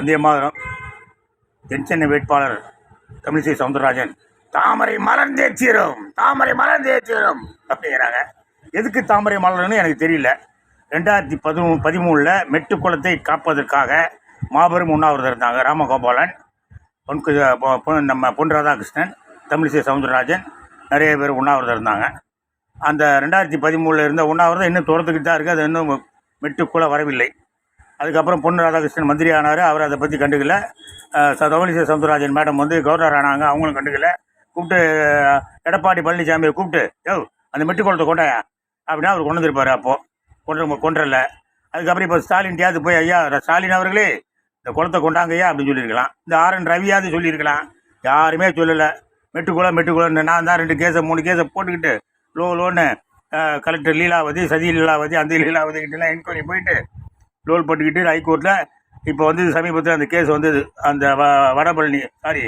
வந்தே மாதரம் தென்சென்னை வேட்பாளர் தமிழிசை சவுந்தரராஜன் தாமரை மலர்ந்தே தீரும் தாமரை மலர்ந்தே தீரும் அப்படிங்கிறாங்க. எதுக்கு தாமரை மலர்னு எனக்கு தெரியல. ரெண்டாயிரத்தி பதிமூ பதிமூணில் மெட்டுக்குளத்தை காப்பதற்காக மாபெரும் உண்ணாவிரதம் இருந்தாங்க ராமகோபாலன் பொன் பொன் நம்ம பொன் ராதாகிருஷ்ணன் தமிழிசை சவுந்தரராஜன் நிறைய பேர் உண்ணாவிரதம் இருந்தாங்க. அந்த ரெண்டாயிரத்தி பதிமூணில் இருந்த உண்ணாவிரதம் இன்னும் தொடர்ந்துக்கிட்டு தான் இருக்குது அது இன்னும் மெட்டுக்குள்ளே வரவில்லை. அதுக்கப்புறம் பொன் ராதாகிருஷ்ணன் மந்திரி ஆனார் அவர் அதை பற்றி கண்டுக்கல. அஹ் தமிழிசை சவுந்தரராஜன் மேடம் வந்து கவர்னர் ஆனாங்க அவங்களும் கண்டுக்கல. கூப்பிட்டு எடப்பாடி பழனிசாமியை கூப்பிட்டு யோ அந்த மெட்டுக்குளத்தை கொண்டாயா? அப்படின்னா அவர் கொண்டு வந்திருப்பார் அப்போது கொண்டு கொண்டுறல அதுக்கப்புறம் இப்போ ஸ்டாலின்டையாவது போய் ஐயா ஸ்டாலின் அவர்களே இந்த குளத்தை கொண்டாங்க ஐயா அப்படின்னு சொல்லியிருக்கலாம். இந்த ஆர் என் ரவியாவது சொல்லியிருக்கலாம். யாருமே சொல்லலை. மெட்டுக்குளம் மெட்டுக்குளம்னு நான் தான் ரெண்டு கேஸை மூணு கேஸை போட்டுக்கிட்டு லோ லோன்னு கலெக்டர் லீலாவதி சதி லீலாவதி அந்த லீலாவதி கிட்டலாம் என்கொயரி போயிட்டு டோல் போட்டுக்கிட்டு ஹைகோர்ட்டில் இப்போ வந்து சமீபத்தில் அந்த கேஸ் வந்தது அந்த வ வடபழனி சாரி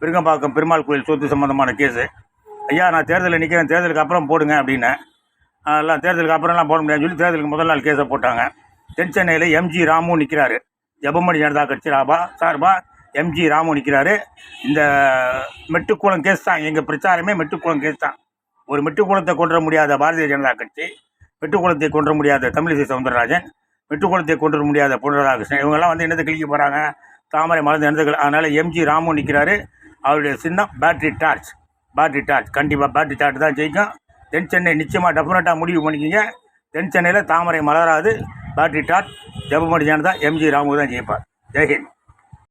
விருங்கம்பாக்கம் பெருமாள் கோயில் சொத்து சம்மந்தமான கேஸு. ஐயா நான் தேர்தலில் நிற்கிறேன் தேர்தலுக்கு அப்புறம் போடுங்க அப்படின்னு. எல்லாம் தேர்தலுக்கு அப்புறம்லாம் போட முடியாதுன்னு சொல்லி தேர்தலுக்கு முதல் நாள் கேஸை போட்டாங்க. தென் சென்னையில் எம்ஜி ராமு நிற்கிறாரு ஜெபமணி ஜனதா கட்சி ராபா சார்பா எம்ஜி ராமு நிற்கிறாரு இந்த மெட்டுக்குளம் கேஸ் தான். எங்கள் பிரச்சாரமே மெட்டுக்குளம் கேஸ் தான். ஒரு மெட்டுக்குளத்தை கொன்ற முடியாத பாரதிய ஜனதா கட்சி மெட்டுக்குளத்தை கொன்ற முடியாத தமிழிசை சவுந்தரராஜன் விட்டுக்கொண்டத்தை கொண்டு வர முடியாத பொன் இவங்கெல்லாம் வந்து என்னது கிழிக்க போகிறாங்க தாமரை மலர்ந்து என்னது அதனால் எம்ஜி ராமு நிற்கிறாரு அவருடைய சின்னம் பேட்ரி டார்ச் பேட்டரி டார்ச் கண்டிப்பாக பேட்டரி டார்ச் தான் ஜெயிக்கும். தென் சென்னை நிச்சயமாக டெஃபினட்டாக முடிவு பண்ணிக்கிங்க. தென் சென்னையில் தாமரை மலராது. Battery torch Jebamani Janata MG Ramu தான் ஜெயிப்பார் ஜெய்ஹிந்த்